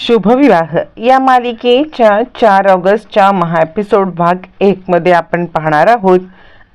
शुभविवाह. या मालिकेच्या चार ऑगस्टच्या महा एपिसोड भाग एकमध्ये आपण पाहणार आहोत.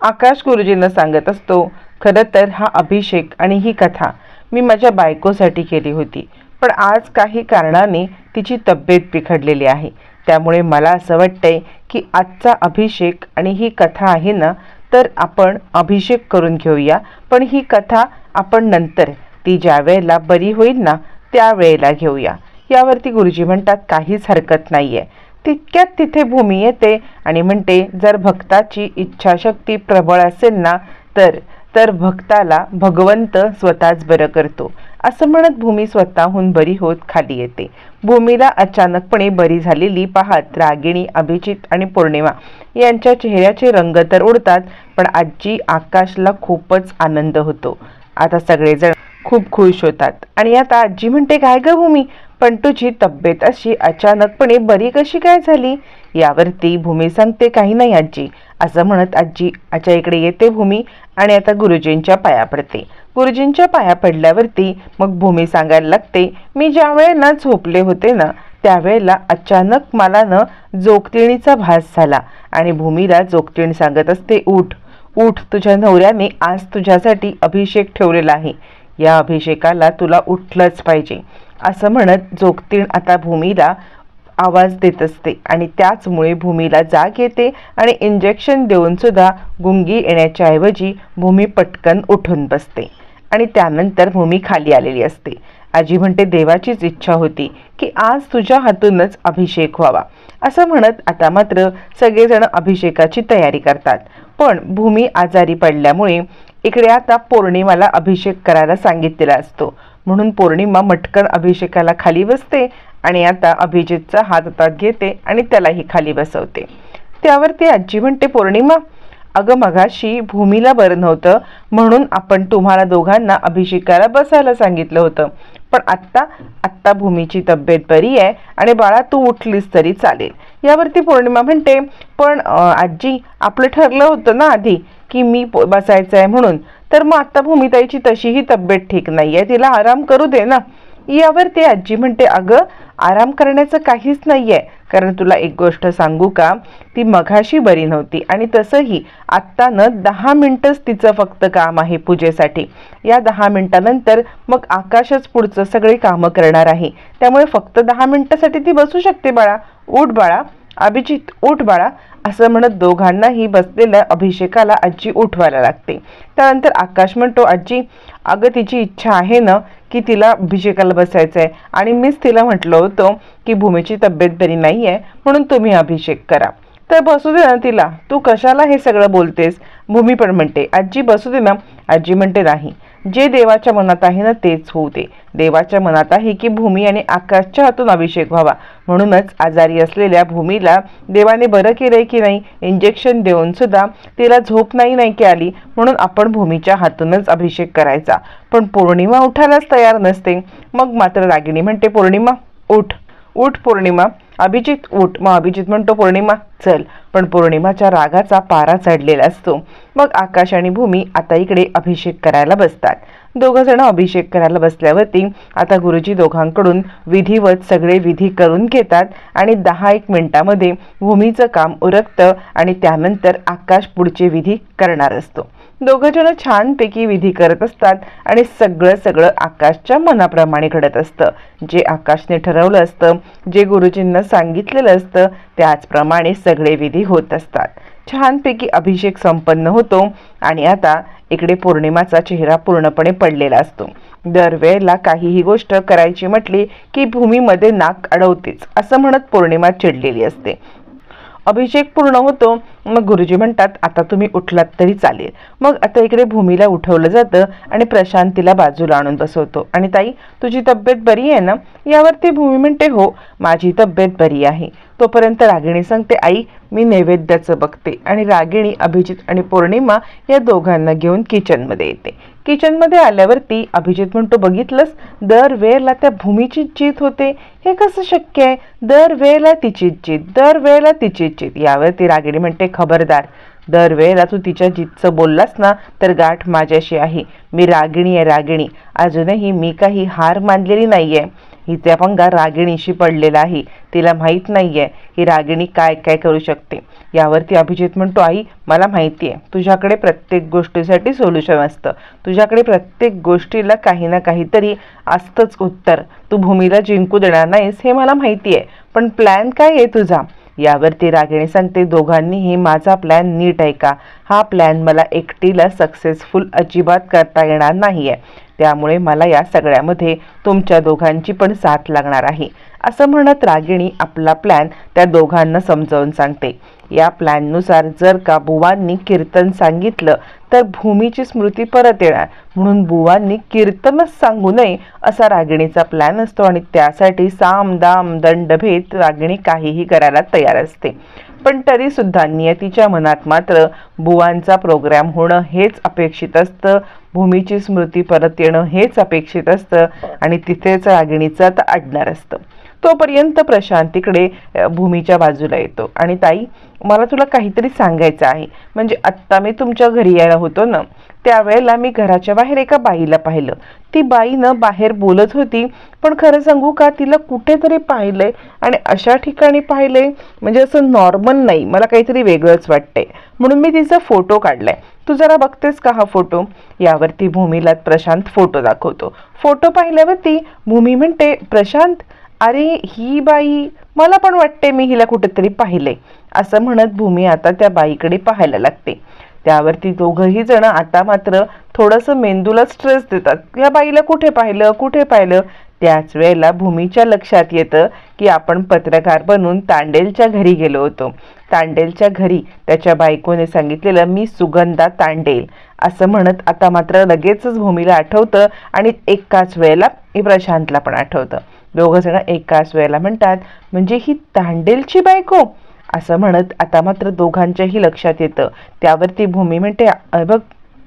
आकाश गुरुजींना सांगत असतो खरं तर हा अभिषेक आणि ही कथा मी माझ्या बायकोसाठी केली होती. पण आज काही कारणाने तिची तब्येत बिघडलेली आहे. त्यामुळे मला असं वाटतंय की आजचा अभिषेक आणि ही कथा आहे ना तर आपण अभिषेक करून घेऊया. पण ही कथा आपण नंतर ती ज्या वेळेला बरी होईल ना त्यावेळेला घेऊया. यावरती गुरुजी म्हणतात काहीच हरकत नाही आहे तितक्यात तिथे भूमी येते आणि म्हणते जर भक्ताची इच्छाशक्ती प्रबळ असेल ना तर तर भक्ताला भगवंत स्वतःच बरं करतो. असं म्हणत भूमी स्वतःहून बरी होत खाली येते. भूमीला अचानकपणे बरी झालेली पाहत रागिणी अभिजित आणि पौर्णिमा यांच्या चेहऱ्याचे रंग तर उडतात पण आजी आकाशला खूपच आनंद होतो. आता सगळेजण खूप खुश होतात आणि आता आजी म्हणते काय ग भूमी? पण तुझी तब्येत अशी अचानकपणे बरी कशी काय झाली? यावरती भूमी सांगते काही नाही आजी. असं म्हणत आजी आच्या इकडे येते भूमी आणि आता गुरुजींच्या पाया पडते. गुरुजींच्या पाया पडल्यावरती मग भूमी सांगायला लागते मी ज्या वेळेला झोपले होते ना त्यावेळेला अचानक मला न जोगतिणीचा भास झाला आणि भूमीला जोगतिण सांगत असते उठ उठ तुझ्या नवऱ्याने आज तुझ्यासाठी अभिषेक ठेवलेला आहे. या अभिषेकाला तुला उठलंच पाहिजे. असं म्हणत जोगतीण आता भूमीला आवाज देत असते आणि त्याचमुळे भूमीला जाग येते आणि इंजेक्शन देऊन सुद्धा गुंगी येण्याच्या ऐवजी भूमी पटकन उठून बसते. आणि त्यानंतर भूमी खाली आलेली असते. आजी म्हणते देवाचीच इच्छा होती की आज तुझ्या हातूनच अभिषेक व्हावा. असं म्हणत आता मात्र सगळेजण अभिषेकाची तयारी करतात. पण भूमी आजारी पडल्यामुळे इकडे आता पौर्णिमाला अभिषेक करायला सांगितलेला असतो. म्हणून पौर्णिमा मटकन अभिषेकाला खाली बसते आणि आता अभिजितचा हात हातात घेते आणि त्यालाही खाली बसवते. त्यावरती आजी म्हणते पौर्णिमा अगं मगाशी भूमीला बरं नव्हतं म्हणून आपण तुम्हाला दोघांना अभिषेकाला बसायला सांगितलं होतं. पण आत्ता आत्ता भूमीची तब्येत बरी आहे आणि बाळा तू उठलीस तरी चालेल. यावरती पौर्णिमा म्हणते पण आजी आपलं ठरलं होतं ना आधी की मी बसायचं आहे म्हणून. तर मग आत्ता भूमिताईची तशीही तब्येत ठीक नाही आहे तिला आराम करू दे ना. यावर ते आजी म्हणते अगं आराम करण्याचं काहीच नाही आहे कारण तुला एक गोष्ट सांगू का? ती मघाशी बरी नव्हती आणि तसंही आत्ता न दहा मिनटंच तिचं फक्त काम आहे पूजेसाठी. या दहा मिनटानंतर मग आकाशच पुढचं सगळे कामं करणार आहे. त्यामुळे फक्त दहा मिनटासाठी ती बसू शकते बाळा. उठ बाळा. अभिजित उठ बाळा. असं म्हणत दोघांनाही बसलेल्या अभिषेकाला आजी उठवायला लागते. त्यानंतर आकाश म्हणतो आजी अगं तिची इच्छा आहे ना की तिला अभिषेकाला बसायचं आहे आणि मीच तिला म्हटलं होतं की भूमीची तब्येत बरी नाही आहे म्हणून तुम्ही अभिषेक करा. तर बसू दे ना तिला. तू कशाला हे सगळं बोलतेस? भूमी पण म्हणते आजी बसू दे ना. आजी म्हणते नाही. जे देवाच्या मनात आहे ना तेच होऊ दे. देवाच्या मनात आहे की भूमी आणि आकाशच्या हातून अभिषेक व्हावा. म्हणूनच आजारी असलेल्या भूमीला देवाने बरं केलंय की नाही इंजेक्शन देऊन सुद्धा तिला झोप नाही नाही की आली म्हणून आपण भूमीच्या हातूनच अभिषेक करायचा. पण पौर्णिमा उठायलाच तयार नसते. मग मात्र रागिणी म्हणते पौर्णिमा उठ. उठ पौर्णिमा. अभिजित उठ. मग अभिजित म्हणतो पौर्णिमा चल. पण पौर्णिमाच्या रागाचा पारा चढलेला असतो. मग आकाश आणि भूमी आता इकडे अभिषेक करायला बसतात. दोघं जण अभिषेक करायला बसल्यावरती आता गुरुजी दोघांकडून विधिवत सगळे विधी करून घेतात आणि दहा एक मिनिटामध्ये भूमीचं काम उरकतं आणि त्यानंतर आकाश पुढचे विधी करणार असतो. दोघं जण छानपैकी विधी करत असतात आणि सगळं सगळं आकाशच्या मनाप्रमाणे घडत असतं. जे आकाशने ठरवलं असतं जे गुरुजींना सांगितलेलं असतं त्याचप्रमाणे सगळे विधी होत असतात. छानपैकी अभिषेक संपन्न होतो आणि आता इकडे पौर्णिमाचा चेहरा पूर्णपणे पडलेला असतो. दरवेळेला काहीही गोष्ट करायची म्हटली की भूमीमध्ये नाक अडवतेच असं म्हणत पौर्णिमा चिडलेली असते. अभिषेक पूर्ण होतो. मग गुरुजी म्हणतात आता तुम्ही उठलात तरी चालेल. मग आता इकडे भूमीला उठवलं जातं आणि प्रशांतीला बाजूला आणून बसवतो. आणि ताई तुझी तब्येत बरी आहे ना? यावरती भूमी म्हणते हो माझी तब्येत बरी आहे. तोपर्यंत रागिणी सांगते आई मी नैवेद्याचं बघते आणि रागिणी अभिजित आणि पौर्णिमा या दोघांना घेऊन किचनमध्ये येते. किचनमध्ये आल्यावरती अभिजित म्हणतो बघितलंस? दर वेळेला त्या भूमीची जीत होते. हे कसं शक्य आहे? दर वेळेला तिचीच जीत दर वेळेला तिचीच जीत. यावरती रागिणी म्हणते खबरदार दरवेळेला तू तिच्या जीतचं बोललास ना तर गाठ माझ्याशी आहे. मी रागिणी आहे रागिणी. अजूनही मी काही हार मानलेली नाही आहे हिचा पंगा रागिणीशी पडलेला आहे. तिला माहीत नाही आहे की रागिणी काय काय करू शकते. यावरती अभिजित म्हणतो आई मला माहिती आहे तुझ्याकडे प्रत्येक गोष्टीसाठी सोल्युशन असतं. तुझ्याकडे प्रत्येक गोष्टीला काही ना काहीतरी असतंच उत्तर. तू भूमीला जिंकू देणार नाहीस हे मला माहिती आहे पण प्लॅन काय आहे तुझा? यावरती रागिणी सांगते दोघांनीही माझा प्लॅन नीट ऐका. हा प्लॅन मला एकटीला सक्सेसफुल अजिबात करता येणार नाही आहे त्यामुळे मला या सगळ्यामध्ये तुमच्या दोघांची पण साथ लागणार आहे. असं म्हणत रागिणी आपला प्लॅन त्या दोघांना समजावून सांगते. या प्लॅननुसार जर का बुवांनी कीर्तन सांगितलं तर भूमीची स्मृती परत येणार. म्हणून बुवांनी कीर्तनच सांगू नये असा रागिणीचा प्लॅन असतो आणि त्यासाठी साम दाम दंडभेद रागिणी काहीही करायला तयार असते. पण तरी सुद्धा नियतीच्या मनात मात्र बुवांचा प्रोग्राम होणं हेच अपेक्षित असतं. भूमीची स्मृती परत येणं हेच अपेक्षित असतं आणि तिथेच रागिणीचं आता अडणार असतं. तोपर्यंत प्रशांत तिकडे भूमीच्या बाजूला येतो. आणि ताई मला तुला काहीतरी सांगायचं आहे. म्हणजे आत्ता मी तुमच्या घरी यायला होतो ना. त्यावेळेला मी घराच्या बाहेर एका बाईला पाहिलं. ती बाईनं बाहेर बोलत होती पण खरं सांगू का तिला कुठेतरी पाहिलंय आणि अशा ठिकाणी पाहिलंय म्हणजे असं नॉर्मल नाही मला काहीतरी वेगळंच वाटतंय. म्हणून मी तिचा फोटो काढलाय. तू जरा बघतेस का हा फोटो यावरती भूमीला प्रशांत फोटो दाखवतो. फोटो पाहिल्यावरती भूमी म्हणते प्रशांत अरे ही बाई मला पण वाटते मी हिला कुठेतरी पाहिलंय. असं म्हणत भूमी आता त्या बाईकडे पाहायला लागते. त्यावरती दोघंही जण आता मात्र थोडंसं मेंदूला स्ट्रेस देतात. या बाईला कुठे पाहिलं कुठे पाहिलं? त्याच वेळेला भूमीच्या लक्षात येतं की आपण पत्रकार बनून तांडेलच्या घरी गेलो होतो. तांडेलच्या घरी त्याच्या बायकोने सांगितलेलं मी सुगंधा तांडेल. असं म्हणत आता मात्र लगेचच भूमीला आठवतं आणि एकाच वेळेला प्रशांतला पण आठवतं. दोघं जण एकाच वेळेला म्हणतात म्हणजे ही तांडेलची बायको? असं म्हणत आता मात्र दोघांच्याही लक्षात येतं. त्यावरती भूमी म्हणते "अ, बघ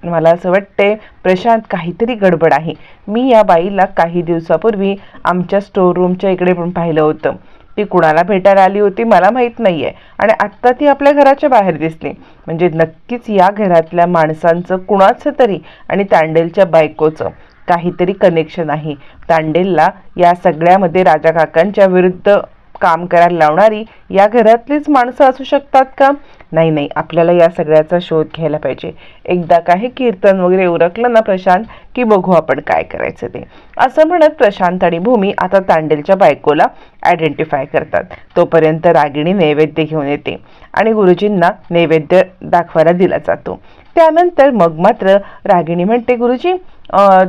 मला असं वाटते प्रशांत काहीतरी गडबड आहे. मी या बाईला काही दिवसापूर्वी आमच्या स्टोर रूमच्या इकडे पण पाहिलं होतं. ती कुणाला भेटायला आली होती मला माहीत नाही आहे आणि आत्ता ती आपल्या घराच्या बाहेर दिसली. म्हणजे नक्कीच या घरातल्या माणसांचं कुणाचं तरी आणि तांडेलच्या बायकोचं काहीतरी कनेक्शन आहे. तांडेलला या सगळ्यामध्ये राजा काकांच्या विरुद्ध काम करायला लावणारी या घरातलीच माणसं असू शकतात का? नाही नाही. आपल्याला या सगळ्याचा शोध घ्यायला पाहिजे. एकदा काही कीर्तन वगैरे उरकलं ना प्रशांत की बघू आपण काय करायचं ते. असं म्हणत प्रशांत आणि भूमी आता तांडेलच्या बायकोला आयडेंटिफाय करतात. तोपर्यंत रागिणी नैवेद्य घेऊन येते आणि गुरुजींना नैवेद्य दाखवायला दिला जातो. त्यानंतर मग मात्र रागिणी म्हणते गुरुजी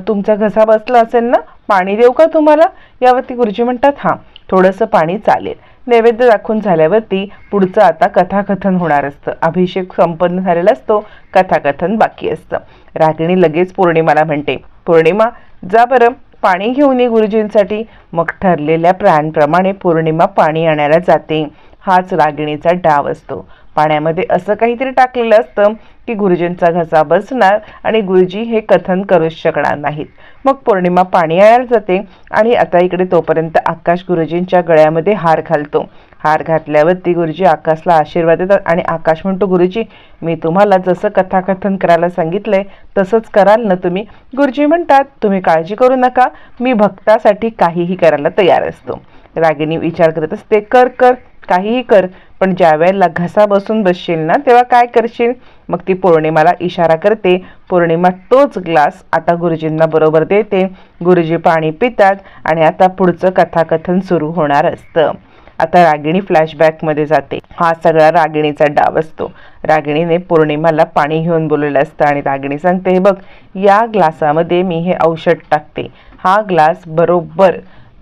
तुमचा घसा बसला असेल ना? पाणी देऊ का तुम्हाला? यावरती गुरुजी म्हणतात हां. थोडंसं पाणी चालेल. नैवेद्य दाखवून झाल्यावरती पुढचं आता कथाकथन होणार असतं. अभिषेक संपन्न झालेला असतो कथाकथन बाकी असतं. रागिणी लगेच पौर्णिमाला म्हणते पौर्णिमा जा बरं पाणी घेऊन ये गुरुजींसाठी. मग ठरलेल्या प्राणप्रमाणे पौर्णिमा पाणी आणायला जाते. हाच रागिणीचा डाव असतो. पाण्यामध्ये असं काहीतरी टाकलेलं असतं की गुरुजींचा घसा बसणार आणि गुरुजी हे कथन करूच शकणार नाहीत. मग पौर्णिमा पाणी आणायला जाते आणि आता इकडे तोपर्यंत आकाश गुरुजींच्या गळ्यामध्ये हार घालतो. हार घातल्यावरती गुरुजी आकाशला आशीर्वाद देतात आणि आकाश म्हणतो गुरुजी मी तुम्हाला जसं कथाकथन करायला सांगितलंय तसंच कराल ना तुम्ही. गुरुजी म्हणतात तुम्ही काळजी करू नका मी भक्तासाठी काहीही करायला तयार असतो. रागिनी विचार करत असते कर कर. काहीही कर पण ज्या वेळेला घसा बसून बसशील ना तेव्हा काय करशील? मग ती पौर्णिमाला इशारा करते. पौर्णिमा तोच ग्लास आता गुरुजींना बरोबर देते. गुरुजी पाणी पितात आणि आता पुढचं कथाकथन सुरू होणार असतं. आता रागिणी फ्लॅशबॅकमध्ये जाते. हा सगळा रागिणीचा डाव असतो. रागिणीने पौर्णिमाला पाणी घेऊन बोलवलं असतं आणि रागिणी सांगते हे बघ या ग्लासामध्ये मी हे औषध टाकते. हा ग्लास बरोबर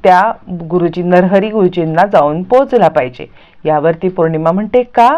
त्या गुरुजी नरहरी गुरुजींना जाऊन पोचला पाहिजे. यावरती पौर्णिमा म्हणते का?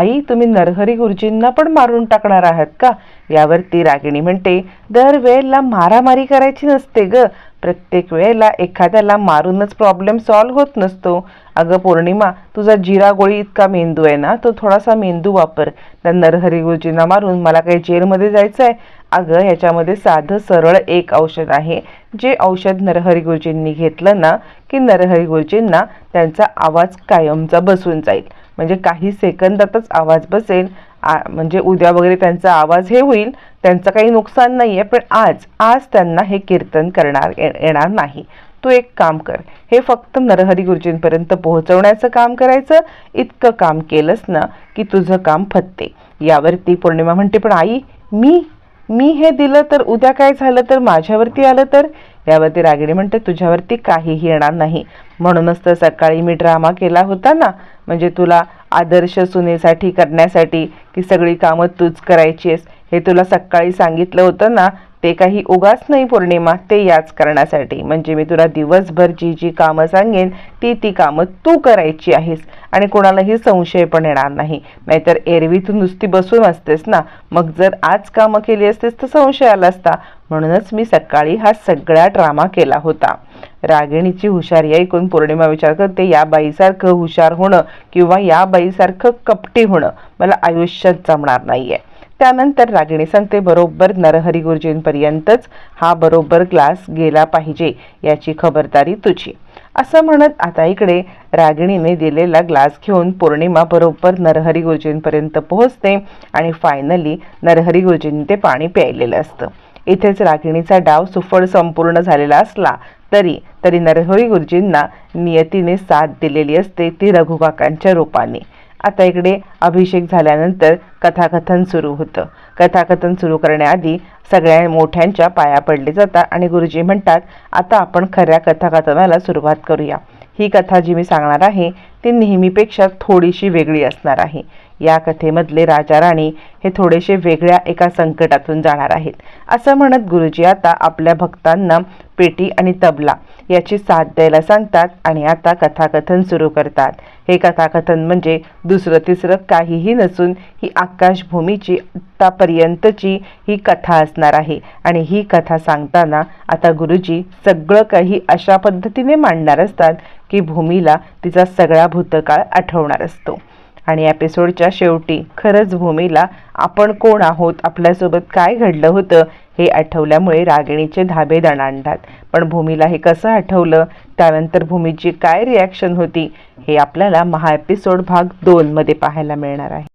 आई तुम्ही नरहरी गुरुजींना पण मारून टाकणार आहात का? यावरती रागिणी म्हणते दर वेळेला मारामारी करायची नसते ग. प्रत्येक वेळेला एखाद्याला मारूनच प्रॉब्लेम सॉल्व्ह होत नसतो. अगं पौर्णिमा तुझा जिरा गोळी इतका मेंदू आहे ना तो थोडासा मेंदू वापर. त्या नरहरी गुरुजींना मारून मला काही जेलमध्ये जायचं आहे अगं ह्याच्यामध्ये साधं सरळ एक औषध आहे. जे औषध नरहरी गुरुजींनी घेतलं ना की नरहरी गुरुजींना त्यांचा आवाज कायमचा बसून जाईल. म्हणजे काही सेकंदातच आवाज बसेल. म्हणजे उद्या वगैरे त्यांचा आवाज हे होईल त्यांचं काही नुकसान नाही आहे पण आज आज त्यांना हे कीर्तन करणार ये- येणार नाही. तू एक काम कर हे फक्त नरहरी गुरुजींपर्यंत पोहोचवण्याचं काम करायचं इतकं काम केलंस ना की तुझं काम फत्ते. यावरती पौर्णिमा म्हणते पण आई मी मी हे दिलं तर उद्या काय झालं तर माझ्यावरती आलं तर? यावरती रागिणी म्हणते तुझ्यावरती काहीही येणार नाही. म्हणूनच तर सकाळी मी ड्रामा केला होता ना म्हणजे तुला आदर्श सुनेसाठी करण्यासाठी की सगळी कामं तूच करायची आहेस हे तुला सकाळी सांगितलं होतं ना ते काही उगाच नाही पौर्णिमा ते याच करण्यासाठी. म्हणजे मी तुला दिवसभर जी जी कामं सांगेन ती ती कामं तू करायची आहेस आणि कोणालाही संशय पण येणार नाही. नाहीतर एरवी तू नुसती बसून असतेस ना. मग जर आज कामं केली असतेस तर संशय आला असता. म्हणूनच मी सकाळी हा सगळा ड्रामा केला होता. रागिणीची हुशारी ऐकून पौर्णिमा विचार करते या बाईसारखं हुशार होणं किंवा या बाईसारखं कपटी होणं मला आयुष्यात जमणार नाहीये. त्यानंतर रागिणी सांगते बरोबर नरहरी गुरुजींपर्यंतच हा बरोबर ग्लास गेला पाहिजे याची खबरदारी तुझी. असं म्हणत आता इकडे रागिणीने दिलेला ग्लास घेऊन पौर्णिमा बरोबर नरहरी गुरुजींपर्यंत पोहोचते आणि फायनली नरहरी गुरुजींनी ते पाणी प्यायलेलं असतं. इथेच रागिणीचा डाव सुफळ संपूर्ण झालेला असला तरी तरी नरहरी गुरुजींना नियतीने साथ दिलेली असते ती रघुकाकांच्या रूपाने. आता इकडे अभिषेक झाल्यानंतर कथाकथन सुरू होतं. कथाकथन सुरू करण्याआधी सगळ्या मोठ्यांच्या पाया पडले जातात आणि गुरुजी म्हणतात आता आपण खऱ्या कथाकथनाला सुरुवात करूया. ही कथा जी मी सांगणार आहे ती नेहमीपेक्षा थोडीशी वेगळी असणार आहे. या कथेमधले राजा राणी हे थोडेसे वेगळ्या एका संकटातून जाणार आहेत. असं म्हणत गुरुजी आता आपल्या भक्तांना पेटी आणि तबला याची साथ द्यायला सांगतात आणि आता कथाकथन सुरू करतात. हे कथाकथन म्हणजे दुसरं तिसरं काहीही नसून ही आकाशभूमीची आत्तापर्यंतची ही कथा असणार आहे. आणि ही कथा सांगताना आता गुरुजी सगळं काही अशा पद्धतीने मांडणार असतात की भूमीला तिचा सगळा भूतकाळ आठवणार असतो. आणि एपिसोडच्या शेवटी खरंच भूमीला आपण कोण आहोत? आपल्यासोबत काय घडलं होतं? हे आठवल्यामुळे रागिणीचे धाबे दणाणतात. पण भूमीला हे कसं आठवलं? त्यानंतर भूमीची काय रिॲक्शन होती? हे आपल्याला महा एपिसोड भाग दोनमध्ये पाहायला मिळणार आहे.